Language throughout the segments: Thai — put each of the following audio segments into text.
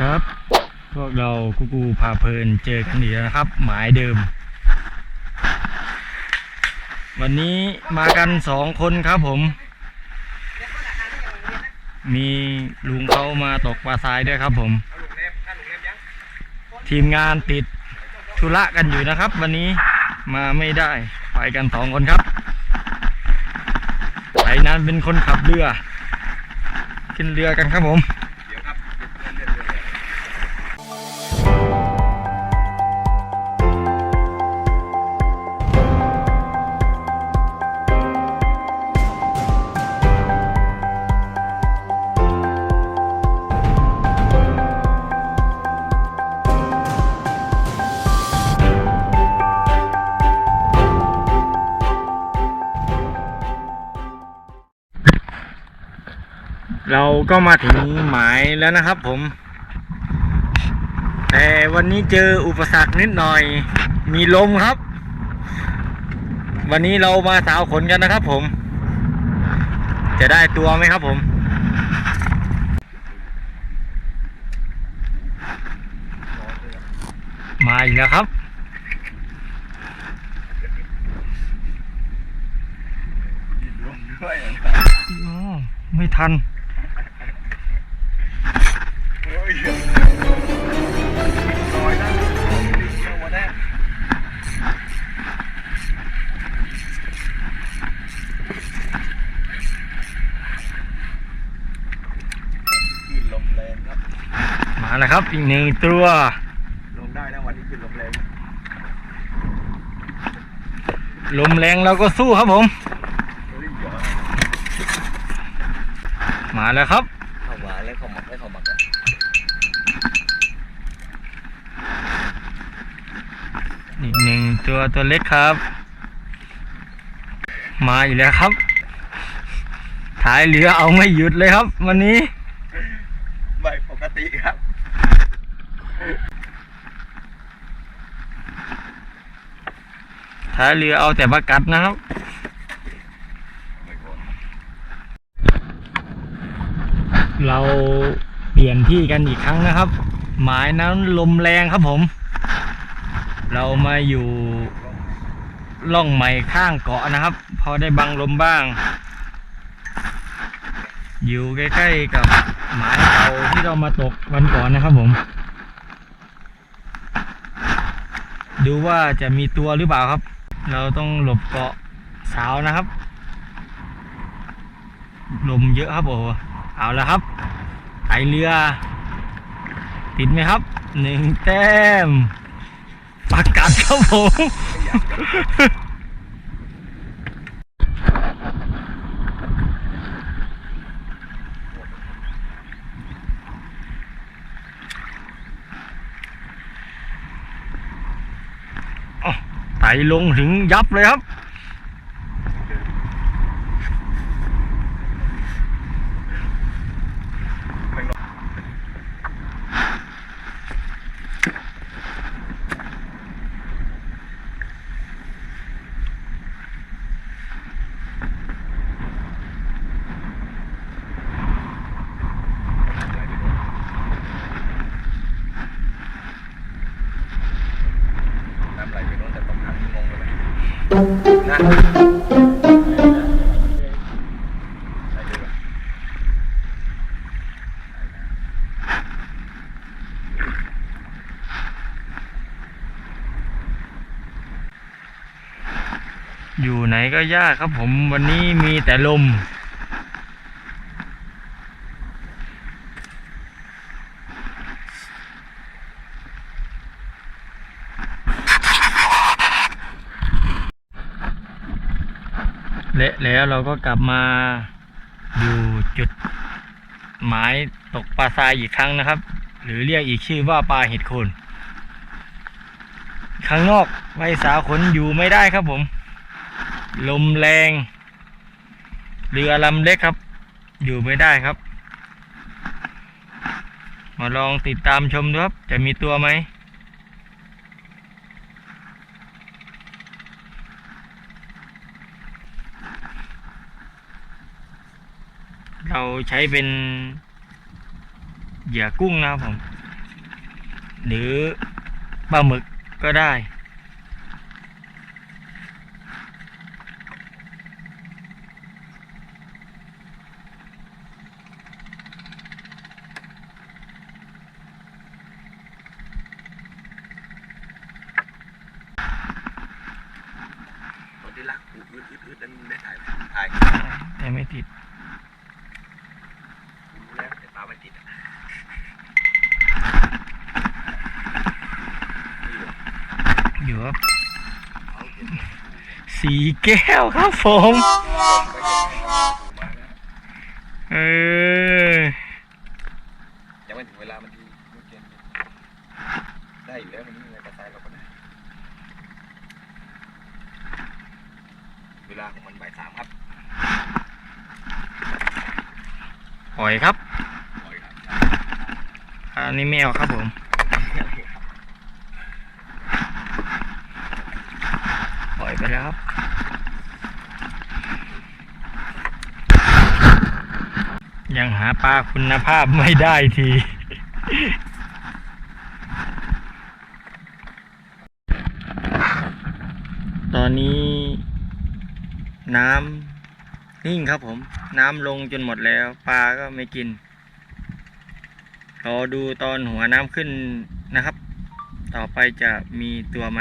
ครับ พวกเรากูกูพาเพลินเจอกันอีกแล้วนะครับ หมายเดิม วันนี้มากันสองคนครับผม มีลุงเขามาตกปลาทรายด้วยครับผม ทีมงานติดธุระกันอยู่นะครับ วันนี้มาไม่ได้ไปกันสองคนครับไอ้นั้นเป็นคนขับเรือ ขึ้นเรือกันครับผม เราก็มาถึงหมายแล้วนะครับผม แต่วันนี้เจออุปสรรคนิดหน่อย มีลมครับ วันนี้เรามาสาวขนกันนะครับผม จะได้ตัวไหมครับผมมาอีกแล้วครับรวมด้วยอ๋อไม่ทัน แล้วครับ อีกหนึ่งตัว ลงได้นะวันนี้ขึ้นลมแรงลมแรงเราก็สู้ครับผมเฮ้ยเดี๋ยวมาแล้วครับ เข้าหวานแล้วเข้าหมักแล้วเข้าหมักอะอีกหนึ่งตัวตัวเล็กครับ มาอีกแล้วครับท้ายเรือเอาไม่หยุดเลยครับ วันนี้ไม่ปกติครับ ท้ายเรือเอาแต่ประกัดนะครับเราเปลี่ยนที่กันอีกครั้งนะครับ หมายนั้นลมแรงครับผม เรามาอยู่ล่องใหม่ข้างเกาะนะครับ พอได้บังลมบ้าง อยู่ใกล้ๆกับหมายเก่าที่เรามาตกวันก่อนนะครับผม ดูว่าจะมีตัวหรือเปล่าครับ เราต้องหลบเกาะเสาวนะครับ ลมเยอะครับโอ้โหเอาแล้วครับไถเรือ ติดไหมครับหนึ่งแต้มประกัดครับผม ไม่อยากจะ ไถ ลงถึงยับเลยครับ น้ำไหลไปโน้นแต่ตรงทางงงเลย นะอยู่ไหนก็ยากครับผมวันนี้มีแต่ลม แล้วเราก็กลับมาอยู่จุดหมายตกปลาทรายอีกครั้งนะครับ หรือเรียกอีกชื่อว่าปลาเห็ดโคนข้างนอกไม่สาขนอยู่ไม่ได้ครับผม ลมแรงเรือลำเล็กครับ อยู่ไม่ได้ครับ มาลองติดตามชมดูครับ จะมีตัวไหม เรา ใช้เป็นเหยื่อกุ้งนะครับผม หรือปลาหมึกก็ได้ ตอนที่ลากอืดอืดอืดอืดนั้นได้ถ่ายไหมถ่าย แต่ไม่ติด รู้แล้วแต่ปลาไม่ติดอะนี่เหร ออยู่ครับเอาเห็นสีแก้วครับผมไปเห็นไหมถูมาแล้วเออยังไม่ถึงเวลามันทีไม่เกินได้อยู่แล้วมันนี่อะไรกระจายเราก็ได้เวลาของมันบ่ายสามครับปล่อยครับปล่อยครับ อันนี้แมวครับผม ปล่อยไปแล้ว ครับยังหาปลาคุณภาพไม่ได้ที ตอนนี้ น้ำนิ่งครับผม น้ำลงจนหมดแล้ว ปลาก็ไม่กินรอดูตอนหัวน้ำขึ้นนะครับ ต่อไปจะมีตัวไหม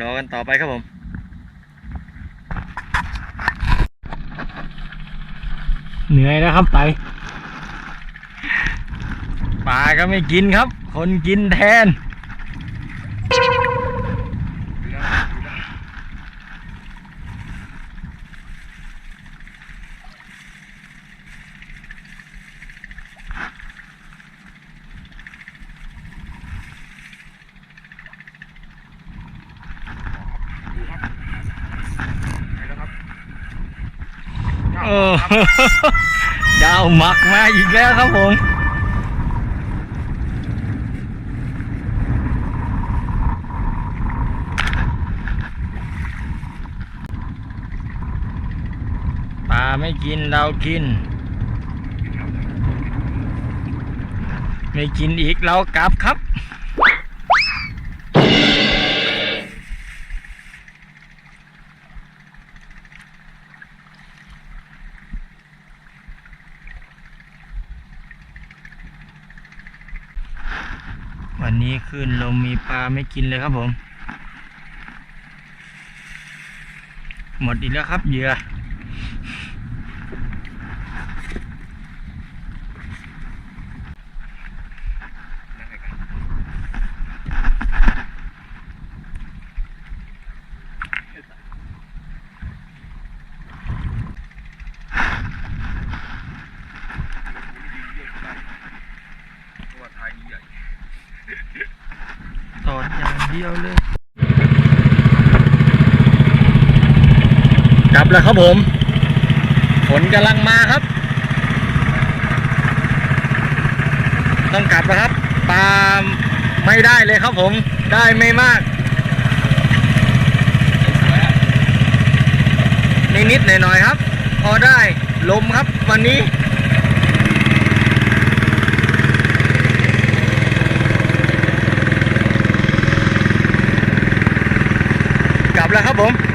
รอกันต่อไปครับผมเหนื่อยแล้วครับไปปลาก็ไม่กินครับ คนกินแทน โอ้ดาวหมักมาอีกแล้วครับผมปลาไม่กินเรากิน ไม่กินอีกเรากลับครับ ขึ้นลมมีปลาไม่กินเลยครับผม หมดอีกแล้วครับเหยื่อ ตัวไทยใหญ่ ตอ ดียวเลยกลับแล้วครับผมฝนกำลังมาครับ ต้องกลับแล้วครับปลาไม่ได้เลยครับผมได้ไม่มากนิดๆหน่อยๆครับ พอได้ลมครับวันนี้ กลับ แล้วครับผม